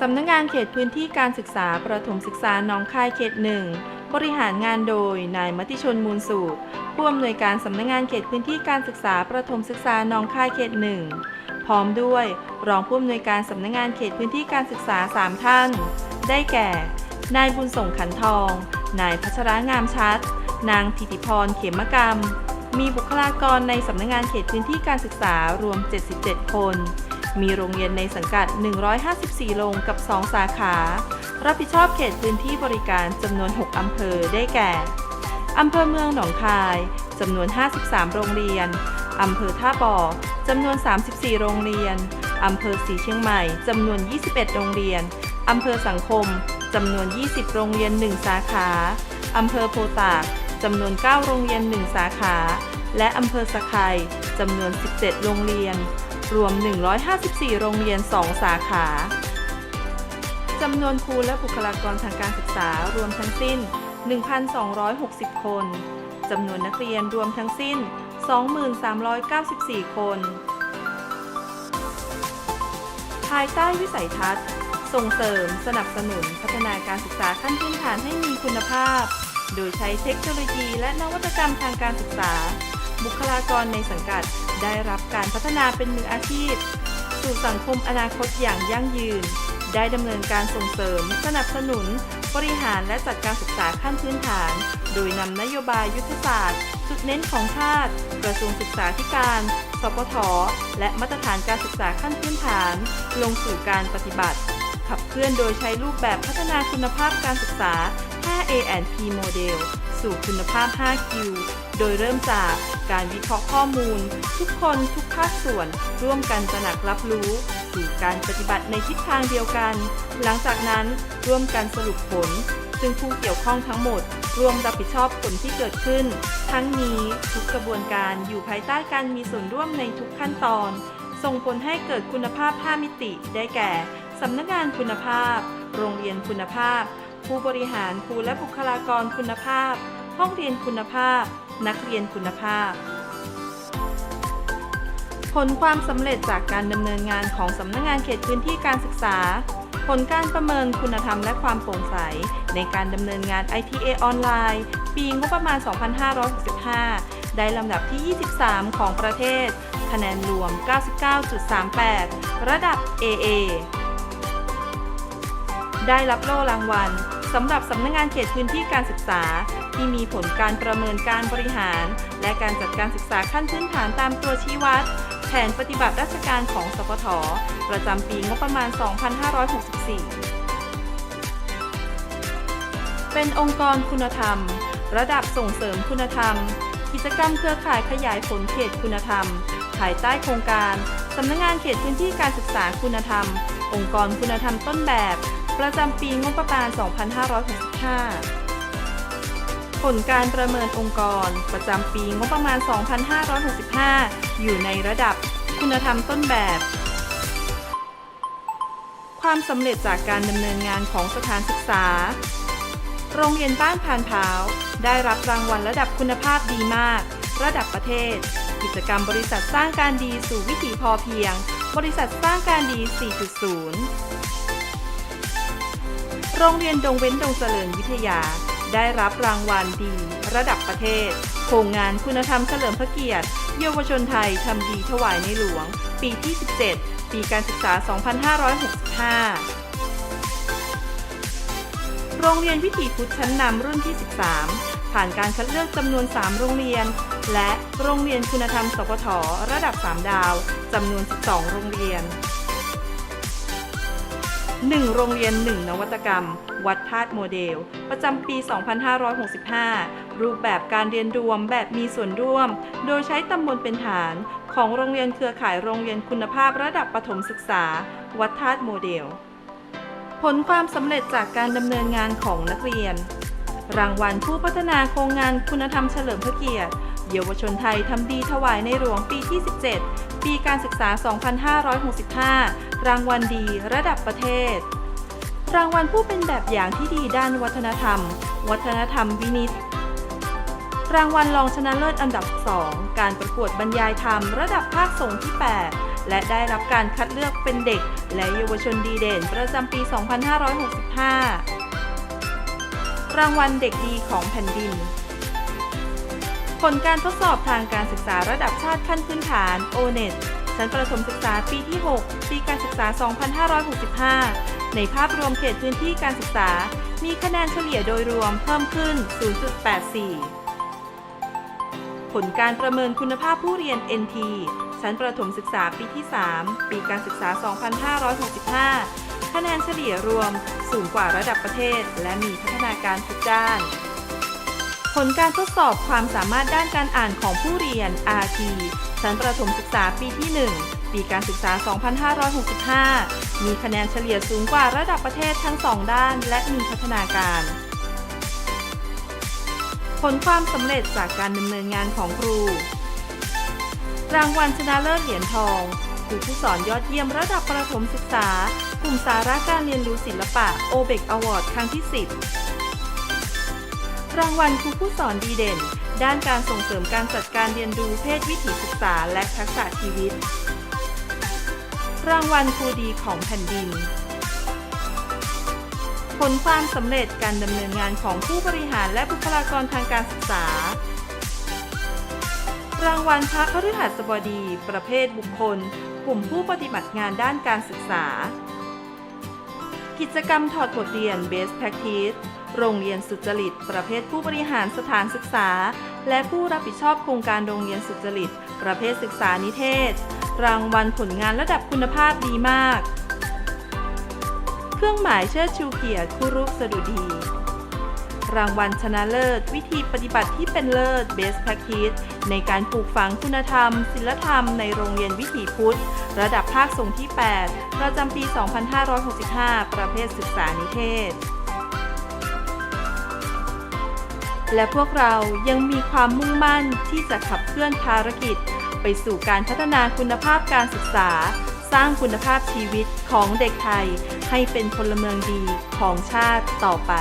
สำนักงานเขตพื้นที่การศึกษาประถมศึกษาหนองคายเขตหนึ่งบริหารงานโดย นายมติชนมูลสูตรผู้อำนวยการสำนักงานเขตพื้นที่การศึกษาประถมศึกษาหนองคายเขตหนึ่งพร้อมด้วย รองผู้อำนวยการสำนักงานเขตพื้นที่การศึกษา 3 ท่าน ได้แก่ นายบุญส่งขันทอง นายพัชรางามชัด นางธิติพรเขมกรรม มีบุคลากรในสำนักงานเขตพื้นที่การศึกษารวม 77 คน มีโรงเรียนในสังกัด 154 โรงกับ 2 สาขา รับผิดชอบเขตพื้นที่บริการจำนวน 6 อำเภอได้แก่ อำเภอเมืองหนองคายจำนวน 53 โรงเรียน อำเภอท่าบ่อจำนวน 34 โรงเรียน อำเภอสีเชียงใหม่จำนวน 21 โรงเรียน อำเภอสังคมจำนวน 20 โรงเรียน 1 สาขา อำเภอโพตากจำนวน 9 โรงเรียน 1 สาขา และอำเภอสะไครจำนวน 17 โรงเรียน รวม 154 โรงเรียน 2 สาขาจำนวนครูและบุคลากรทางการศึกษารวมทั้งสิ้น 1,260 คน จำนวนนักเรียนรวมทั้งสิ้น 2394 คน ภายใต้วิสัยทัศน์ ส่งเสริม สนับสนุน พัฒนาการศึกษาขั้นพื้นฐานให้มีคุณภาพ โดยใช้เทคโนโลยีและนวัตกรรมทางการศึกษา บุคลากรในสังกัด ได้รับการพัฒนาเป็นมืออาชีพ สู่สังคมอนาคตอย่างยั่งยืน ได้ดำเนินการส่งเสริม สนับสนุน บริหารและจัดการศึกษาขั้นพื้นฐาน โดยนำนโยบายยุทธศาสตร์จุดเน้นของชาติ กระทรวงศึกษาธิการ สปท และมาตรฐานการศึกษาขั้นพื้นฐาน ลงสู่การปฏิบัติ ขับเคลื่อนโดยใช้รูปแบบพัฒนาคุณภาพการศึกษา 5A&P โมเดลสู่คุณภาพ 5Q โดยเริ่มจากการวิเคราะห์ข้อมูล ทุกคนทุกภาคส่วน ร่วมกันตระหนักรับรู้สู่การปฏิบัติในทิศทางเดียวกัน หลังจากนั้นร่วมกันสรุปผล ซึ่งผู้เกี่ยวข้องทั้งหมด ร่วมรับผิดชอบผลที่เกิดขึ้น ทั้งนี้ทุกกระบวนการอยู่ภายใต้การมีส่วนร่วมในทุกขั้นตอน ส่งผลให้เกิดคุณภาพ 5 มิติได้แก่สำนักงานคุณภาพ โรงเรียนคุณภาพ ผู้บริหารครูและบุคลากรคุณภาพ ห้องเรียนคุณภาพ นักเรียนคุณภาพ ผลความสำเร็จจากการดำเนินงานของสำนักงานเขตพื้นที่การศึกษา ผลการประเมินคุณธรรมและความโปร่งใส ในการดำเนินงาน ITA ออนไลน์ ปีงบประมาณ 2565 ได้ลำดับที่ 23 ของประเทศ คะแนนรวม 99.38 ระดับ AA ได้รับโล่รางวัล สำหรับสำนักงงานเขตพื้นที่การศึกษา ที่มีผลการประเมินการบริหาร และการจัดการศึกษาขั้นพื้นฐานตามตัวชี้วัด แผนปฏิบัติราชการของสปทประจำปีงบประมาณ 2564 เป็นองค์กรคุณธรรม ระดับส่งเสริมคุณธรรม กิจกรรมเครือข่ายขยายผลเขตคุณธรรม ภายใต้โครงการสำนักงานเขตพื้นที่การศึกษาคุณธรรม องค์กรคุณธรรมต้นแบบ ประจำปีงบประมาณ 2565 ผลการประเมินองค์กร ประจำปีงบประมาณ 2565 อยู่ในระดับคุณธรรมต้นแบบ ความสำเร็จจากการดำเนินงานของสถานศึกษา โรงเรียนบ้านพานพร้าว ได้รับรางวัลระดับคุณภาพดีมาก ระดับประเทศ กิจกรรมบริษัทสร้างการดีสู่วิถีพอเพียง บริษัทสร้างการดี 4.0 โรงเรียนดงเว้นดงเจริญวิทยา ได้รับรางวัลดี ระดับประเทศ โครงงานคุณธรรมเฉลิมพระเกียรติ เยาวชนไทยทำดีถวายในหลวง ปีที่ 17 ปีการศึกษา 2565 โรงเรียนวิถีพุทธชั้นนำรุ่นที่ 13 ผ่านการคัดเลือกจำนวน 3 โรงเรียน และโรงเรียนคุณธรรมสปทระดับ 3 ดาวจำนวน 12 โรงเรียน 1 โรงเรียน 1 นวัตกรรม วัดธาตุโมเดล ประจำปี 2565 รูปแบบการเรียนรวมแบบมีส่วนร่วม โดยใช้ตำบลเป็นฐาน ของโรงเรียนเครือข่ายโรงเรียนคุณภาพระดับประถมศึกษา วัดธาตุโมเดล ผลความสำเร็จจากการดำเนินงานของนักเรียน รางวัลผู้พัฒนาโครงงานคุณธรรมเฉลิมพระเกียรติ เยาวชนไทยทำดีถวายในหลวงปีที่ 17 ปีการศึกษา 2565 รางวัลดีระดับประเทศ รางวัลผู้เป็นแบบอย่างที่ดีด้านวัฒนธรรม วัฒนธรรมวินิต รางวัลรองชนะเลิศอันดับ 2 การประกวดบรรยายธรรม ระดับภาคสงที่ 8 และได้รับการคัดเลือกเป็นเด็ก และเยาวชนดีเด่นประจำปี 2565 รางวัลเด็กดีของแผ่นดิน ผลการทดสอบทางการศึกษาระดับชาติขั้นพื้นฐาน O-NET ชั้นประถมศึกษาปีที่ 6 ปีการศึกษา 2565 ในภาพรวมเขตพื้นที่การศึกษา มีคะแนนเฉลี่ยโดยรวมเพิ่มขึ้น 0.84 ผลการประเมินคุณภาพผู้เรียน NT ชั้นประถมศึกษาปีที่ 3 ปีการศึกษา 2565 คะแนนเฉลี่ยรวมสูงกว่าระดับประเทศ และมีพัฒนาการทุกด้าน ผลการทดสอบความสามารถด้านการอ่านของผู้เรียน RT ชั้นประถมศึกษาปีที่ 1 ปีการศึกษา 2565 มีคะแนนเฉลี่ยสูงกว่าระดับประเทศทั้ง 2 ด้าน และมีพัฒนาการ ผลความสำเร็จจากการดำเนินงานของครู รางวัลชนะเลิศเหรียญทองครูผู้สอนยอดเยี่ยมระดับประถมศึกษา กลุ่มสาระการเรียนรู้ศิลปะ o b e c Award ครั้งที่ 10 รางวัลครูผู้สอนดีเด่น ด้านการส่งเสริมการจัดการเรียนรู้เพศวิถีศึกษาและทักษะชีวิต รางวัลครูดีของแผ่นดิน ผลความสำเร็จการดำเนินงานของผู้บริหารและบุคลากรทางการศึกษา รางวัลพระพฤหัสบดี ประเภทบุคคล กลุ่มผู้ปฏิบัติงานด้านการศึกษา กิจกรรมถอดบทเรียน Best Practice โรงเรียนสุจริต ประเภทผู้บริหารสถานศึกษา และผู้รับผิดชอบโครงการโรงเรียนสุจริต ประเภทศึกษานิเทศ รางวัลผลงานระดับคุณภาพดีมาก เครื่องหมายเชิดชูเกียรติคู่รูปสดุดี รางวัลชนะเลิศ วิธีปฏิบัติที่เป็นเลิศ Best Practice ในการปลูกฝังคุณธรรม ศิลธรรมในโรงเรียนวิถีพุทธ ระดับภาคส่งที่ 8 ประจำปี 2565 ประเภทศึกษานิเทศ และพวกเรายังมีความมุ่งมั่นที่จะขับเคลื่อนภารกิจ ไปสู่การพัฒนาคุณภาพการศึกษา สร้างคุณภาพชีวิตของเด็กไทย ให้เป็นพลเมืองดีของชาติต่อไป